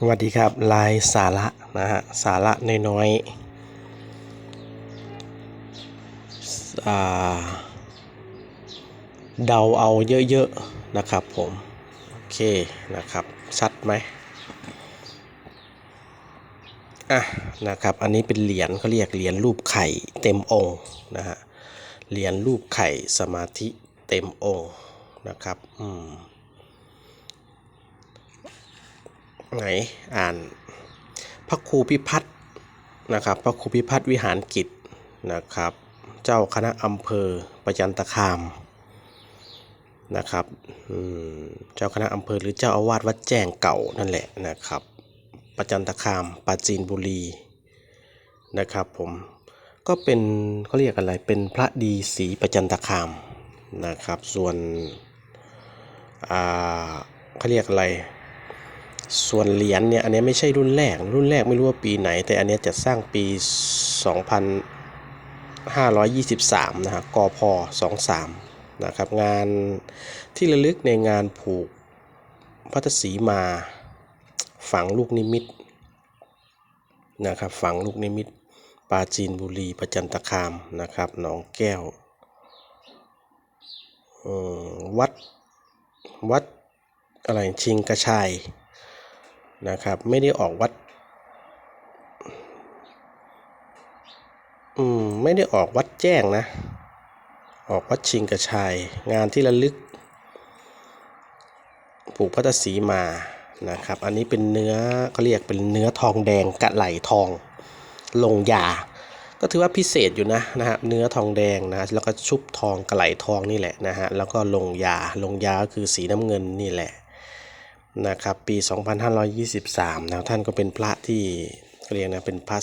สวัสดีครับลายสาระนะฮะสาระน้อยๆเดาเอาเยอะๆนะครับผมโอเคนะครับชัดไหมอะนะครับอันนี้เป็นเหรียญเขาเรียกเหรียญรูปไข่เต็มองค์นะฮะเหรียญรูปไข่สมาธิเต็มองค์นะครับอืม ไหนอ่าน พระครูพิพัฒน์นะครับ พระครูพิพัฒน์วิหารกิจนะครับ เจ้าคณะอำเภอประจันตคามนะครับอืมเจ้าคณะอำเภอหรือเจ้าอาวาสวัดแจ้งเก่านั่นแหละนะครับ ประจันตคามปราจีนบุรีนะครับผมก็เป็นเขาเรียกอะไรเป็นพระดีศรีประจันตคามนะครับ ส่วนอ่าเขาเรียกอะไร ส่วนเหรียญเนี่ยอันนี้ไม่ใช่รุ่นแรก รุ่นแรกไม่รู้ว่าปีไหน แต่อันนี้จะสร้างปี 2523 นะฮะกพ23 นะครับงานที่ระลึกในงานผูกพัทสีมาฝังลูกนิมิตนะครับฝังลูกนิมิตปาจีนบุรีประจันตคามนะครับหนองแก้ววัดวัดอะไรชิงกระชาย นะครับ ไม่ได้ออกวัด อืม ไม่ได้ออกวัดแจ้งนะ ออกวัดชิงกระชาย งานที่ระลึกปลูกพัตสีมานะครับ อันนี้เป็นเนื้อเขาเรียกเป็นเนื้อทองแดงกะไหลทอง ลงยา ก็ถือว่าพิเศษอยู่นะนะฮะเนื้อทองแดงนะแล้วก็ชุบทองกระไหลทองนี่แหละนะฮะแล้วก็ลงยาลงยาก็คือสีน้ำเงินนี่แหละ นะครับปี 2523นะท่านก็เป็นพระที่เรียกนะเป็นพระ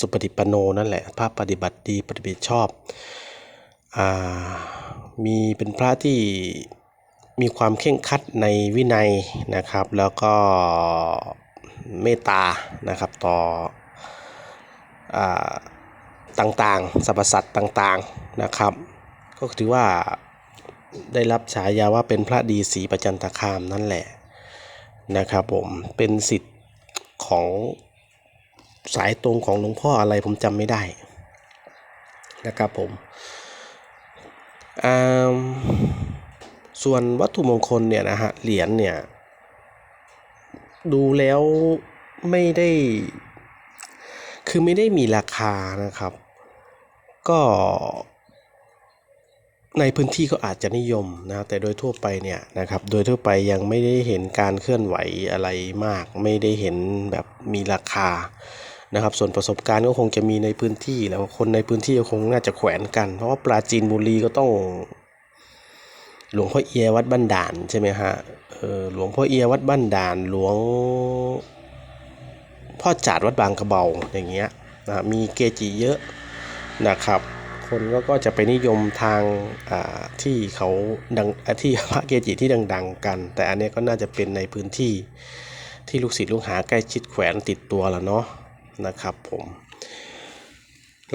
สุปฏิปโนนั่นแหละพระปฏิบัติดีปฏิบัติชอบอามีเป็นพระที่มีความเข่งคัดในวินัยนะครับ แล้วก็เมตตานะครับต่ออาต่างๆสรรพสัตว์ต่างๆนะครับ ก็ถือว่าได้รับฉายาว่าเป็นพระดีศรีประจันตคามนั่นแหละ นะครับผมเป็นสิทธิ์ของสายตรงของหลวงพ่ออะไรผมจำไม่ได้นะครับผมอ่าส่วนวัตถุมงคลเนี่ยนะฮะเหรียญเนี่ยดูแล้วไม่ได้ คือไม่ได้มีราคานะครับ ก็ ในพื้นที่ก็อาจจะนิยมนะแต่โดยทั่วไปเนี่ยนะครับโดยทั่วไปยังไม่ได้เห็นการเคลื่อนไหวอะไรมาก ไม่ได้เห็นแบบมีราคานะครับส่วนประสบการณ์ก็คงจะมีในพื้นที่แล้วคนในพื้นที่ก็คงน่าจะแขวนกัน เพราะว่าปราจีนบุรีก็ต้อง หลวงพ่อเอียวัดบ้านด่านใช่ไหมฮะออหลวงพ่อเอียวัดบ้านด่าน หลวงพ่อจาดวัดบางกระเบาอย่างเงี้ยนะมีเกจิเยอะนะครับ คนก็ก็จะไปนิยมทางที่เขาดังที่พระเกจิที่ดัง ๆ กัน แต่อันนี้ก็น่าจะเป็นในพื้นที่ที่ลูกศิษย์ลูกหาใกล้ชิดแขวนติดตัวแล้วเนาะนะครับผม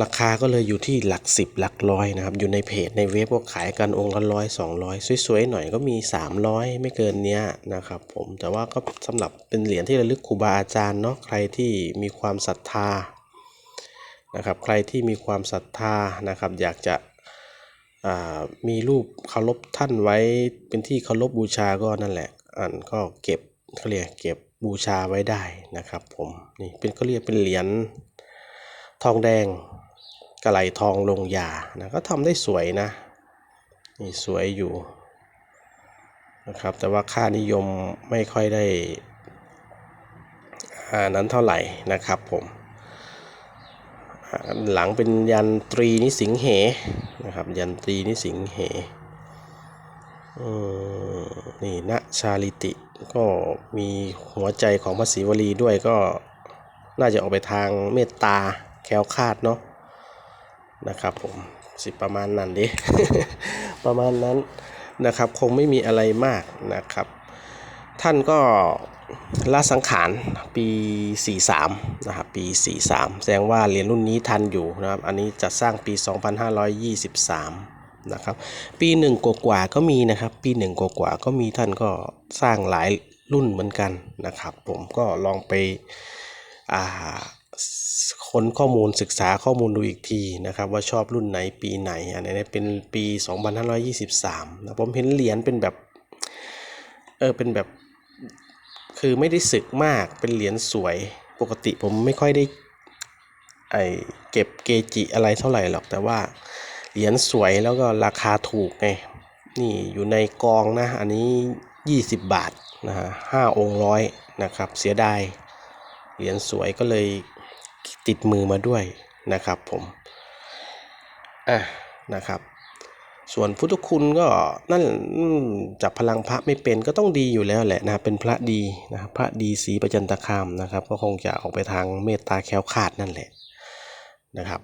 ราคาก็เลยอยู่ที่หลักสิบหลักร้อยนะครับอยู่ในเพจในเว็บก็ขายกันองค์ละร้อยสองร้อยสวยๆหน่อยก็มี 300 ไม่เกินเนี้ยนะครับผมแต่ว่าก็สำหรับเป็นเหรียญที่ระลึกครูบาอาจารย์เนาะใครที่มีความศรัทธา นะครับใครที่มีความศรัทธานะครับ อยากจะมีรูปเคารพท่านไว้เป็นที่เคารพบูชาก็นั่นแหละ อันก็เก็บเขาเรียกเก็บบูชาไว้ได้นะครับ ผมนี่เป็นก็เรียกเป็นเหรียญทองแดงกระไหลทองลงยานะก็ทำได้สวยนะนี่สวยอยู่นะครับแต่ว่าค่านิยมไม่ค่อยได้อ่านั้นเท่าไหร่นะครับผม หลังเป็นยันตรีนิสิงเหนะครับ ยันตรีนิสิงเหนี่ณชาลิติก็มีหัวใจของพระศิวลีด้วยก็น่าจะออกไปทางเมตตาแคล้วคาดเนาะนะครับผมสิประมาณนั้นดิประมาณนั้นนะครับ คงไม่มีอะไรมากนะครับ ท่านก็ ละสังขารปี 43 นะครับ ปี 43 แสดงว่าเหรียญรุ่นนี้ทันอยู่นะครับ อันนี้จะสร้างปี 2523 นะครับ ปีหนึ่งกว่าก็มีนะครับ ปีหนึ่งกว่าก็มีท่านก็สร้างหลายรุ่นเหมือนกันนะครับ ผมก็ลองไปอ่าค้นข้อมูลศึกษาข้อมูลดูอีกทีนะครับ ว่าชอบรุ่นไหนปีไหน อันนี้เป็นปี 2523 นะผมเห็นเหรียญเป็นแบบ เออเป็นแบบ คือไม่ได้สึกมากเป็นเหรียญสวย ปกติผมไม่ค่อยได้ไอเก็บเกจิอะไรเท่าไหร่หรอกแต่ว่าเหรียญสวยแล้วก็ราคาถูกไงนี่อยู่ในกองนะ อันนี้ 20 บาทนะฮะห้าองค์ร้อยนะครับ เสียดายเหรียญสวยก็เลยติดมือมาด้วยนะครับผม อะนะครับ ส่วนพุทธคุณก็นั่นจับพลังพระไม่เป็นก็ต้องดีอยู่แล้วแหละนะเป็นพระดีนะพระดีสีประจันตคามนะครับ ก็คงจะออกไปทางเมตตาแคล้วคลาดนั่นแหละนะครับ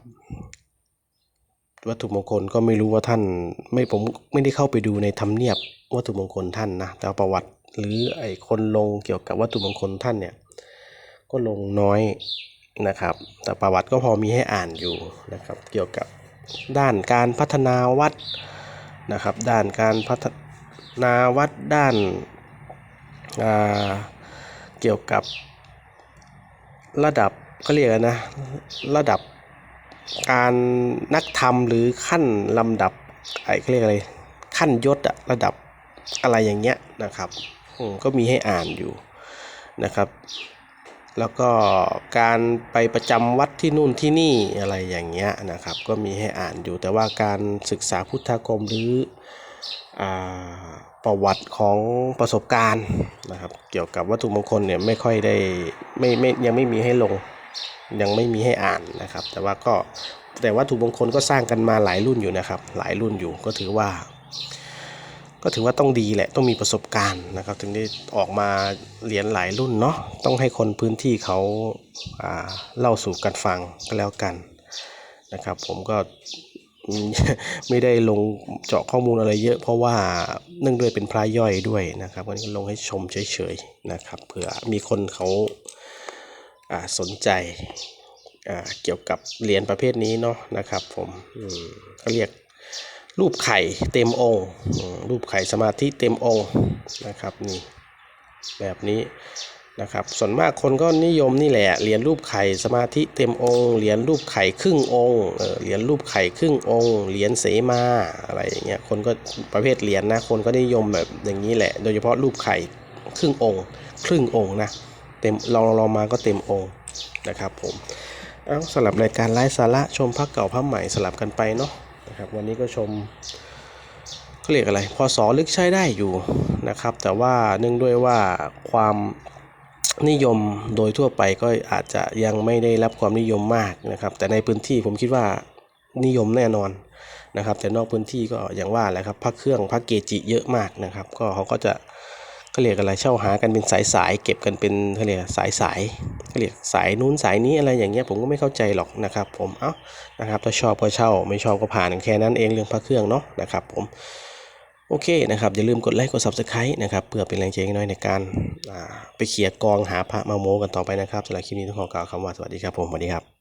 วัตถุมงคลก็ไม่รู้ว่าท่านไม่ผมไม่ได้เข้าไปดูในธรรมเนียบวัตถุมงคลท่านนะแต่ประวัติหรือไอ้คนลงเกี่ยวกับวัตถุมงคลท่านเนี่ยก็ลงน้อยนะครับ แต่ประวัติก็พอมีให้อ่านอยู่นะครับ เกี่ยวกับ ด้านการพัฒนาวัดนะครับ ด้านการพัฒนาวัดด้านาเกี่ยวกับระดับเขาเรียกนะระดับการนักธรรมหรือขั้นลำดับไอ้เขาเรียกอะไรขั้นยศอะระดับอะไรอย่างเงี้ยนะครับก็มีให้อ่านอยู่นะครับ แล้วก็การไปประจำวัดที่นู่นที่นี่อะไรอย่างเงี้ยนะครับ ก็มีให้อ่านอยู่แต่ว่าการศึกษาพุทธากรมหรืออประวัติของประสบการณ์นะครับ เกี่ยวกับวัตถุมงคลเนี่ยไม่ค่อยได้ไม่ไม่ยังไม่มีให้ลงยังไม่มีให้อ่านนะครับ แต่ว่าก็แต่วัตถุมงคลก็สร้างกันมาหลายรุ่นอยู่นะครับ หลายรุ่นอยู่ก็ถือว่า ก็ถือว่าต้องดีแหละต้องมีประสบการณ์นะครับ ถึงได้ออกมาเหรียญหลายรุ่นเนาะต้องให้คนพื้นที่เขาาเล่าสู่กันฟังก็แล้วกันนะครับ ผมก็ไม่ได้ลงเจาะข้อมูลอะไรเยอะ เพราะว่าเนื่องด้วยเป็นพระย่อยด้วยนะครับวันนี้ก็ลงให้ชมเฉยๆนะครับเผื่อมีคนเขาาสนใจเกี่ยวกับเหรียญประเภทนี้เนาะนะครับ ผมอืมเขาเรียก รูปไข่เต็มองค์ รูปไข่สมาธิเต็มองค์นะครับนี่แบบนี้นะครับส่วนมากคนก็นิยมนี่แหละเหรียญรูปไข่สมาธิเต็มองค์เหรียญรูปไข่ครึ่งองค์เหรียญรูปไข่ครึ่งองค์เหรียญเสมาอะไรอย่างเงี้ยคนก็ประเภทเหรียญนะคนก็นิยมแบบอย่างนี้แหละ โดยเฉพาะรูปไข่ครึ่งองค์ ครึ่งองค์นะเต็มเราเรามาก็เต็มองค์นะครับผมเอาสำหรับรายการไลฟ์สาระชมพระเก่าพระใหม่สลับกันไปเนาะ นะครับ วันนี้ก็ชมเขาเรียกอะไรพอสอลึกใช้ได้อยู่นะครับ แต่ว่าเนื่องด้วยว่าความนิยมโดยทั่วไปก็อาจจะยังไม่ได้รับความนิยมมากนะครับ แต่ในพื้นที่ผมคิดว่านิยมแน่นอนนะครับ แต่นอกพื้นที่ก็อย่างว่าแหละครับพระเครื่องพระเกจิเยอะมากนะครับ ก็เขาก็จะ เขาเรียกอะไรเช่าหากันเป็นสายสายเก็บกันเป็นเขาเรียกสายสายเขาเรียกสายนู้นสายนี้อะไรอย่างเงี้ยผมก็ไม่เข้าใจหรอกนะครับ ผมเอ้านะครับถ้าชอบก็เช่าไม่ชอบก็ผ่านแค่นั้นเองเรื่องพระเครื่องเนาะนะครับ ผมโอเคนะครับอย่าลืมกดไลค์กด subscribe นะครับเพื่อเป็นแรงใจน้อยในการไปเขี่ยกองหาพระมาโมกันต่อไปนะครับสำหรับคลิปนี้ต้องขอกล่าวคำว่าสวัสดีครับผมสวัสดีครับ